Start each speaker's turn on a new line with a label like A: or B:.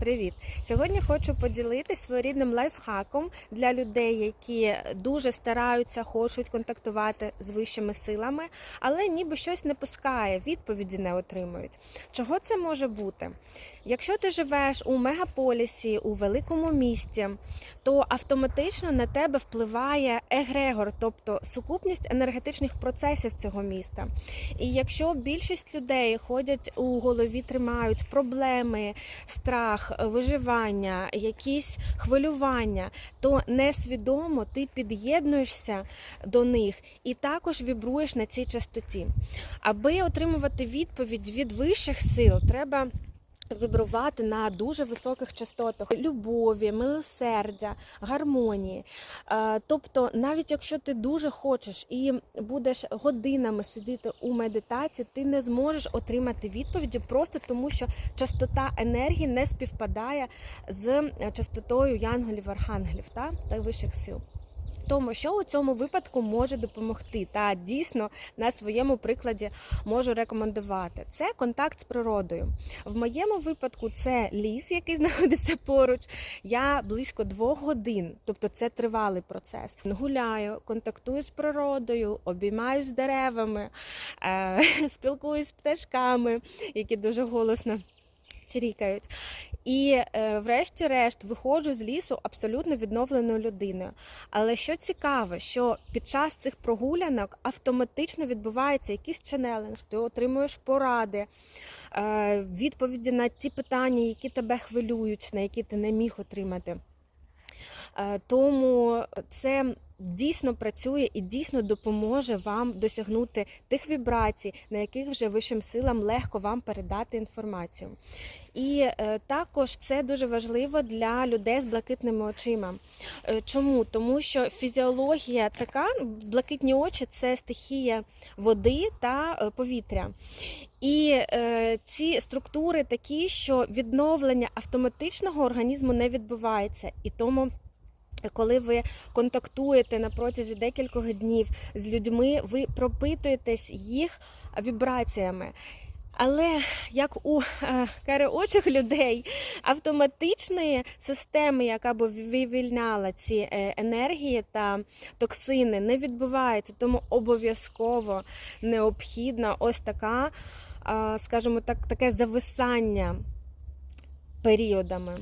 A: Привіт! Сьогодні хочу поділитися своєрідним лайфхаком для людей, які дуже стараються, хочуть контактувати з вищими силами, але ніби щось не пускає, відповіді не отримують. Чого це може бути? Якщо ти живеш у мегаполісі, у великому місті, то автоматично на тебе впливає егрегор, тобто сукупність енергетичних процесів цього міста. І якщо більшість людей ходять у голові, тримають проблеми, страх, виживання, якісь хвилювання, то несвідомо ти під'єднуєшся до них і також вібруєш на цій частоті. Аби отримувати відповідь від вищих сил, треба. Вібрувати на дуже високих частотах любові, милосердя, гармонії. Е, Тобто, навіть якщо ти дуже хочеш і будеш годинами сидіти у медитації, ти не зможеш отримати відповіді просто тому, що частота енергії не співпадає з частотою янголів, архангелів та, та вищих сил. Тому що у цьому випадку може допомогти, та дійсно на своєму прикладі можу рекомендувати. Це контакт з природою. В моєму випадку це ліс, який знаходиться поруч. Я близько двох годин, тобто це тривалий процес. Гуляю, контактую з природою, обіймаюсь з деревами, е- спілкуюсь з пташками, які дуже голосно чирікають. І е, врешті-решт виходжу з лісу абсолютно відновленою людиною. Але що цікаво, що під час цих прогулянок автоматично відбувається якийсь ченелинг, ти отримуєш поради, е, відповіді на ті питання, які тебе хвилюють, на які ти не міг отримати. Е, Тому це дійсно працює і дійсно допоможе вам досягнути тих вібрацій, на яких вже вищим силам легко вам передати інформацію. І е, також це дуже важливо для людей з блакитними очима. Е, Чому? Тому що фізіологія така, блакитні очі це стихія води та е, повітря. І е, ці структури такі, що відновлення автоматичного організму не відбувається. І тому коли ви контактуєте на протязі декількох днів з людьми, ви пропитуєтесь їх вібраціями. Але як у е, кареочих людей автоматичної системи, яка б вивільняла ці е, енергії та токсини, не відбувається. Тому обов'язково необхідна ось така, е, скажімо так, таке зависання періодами.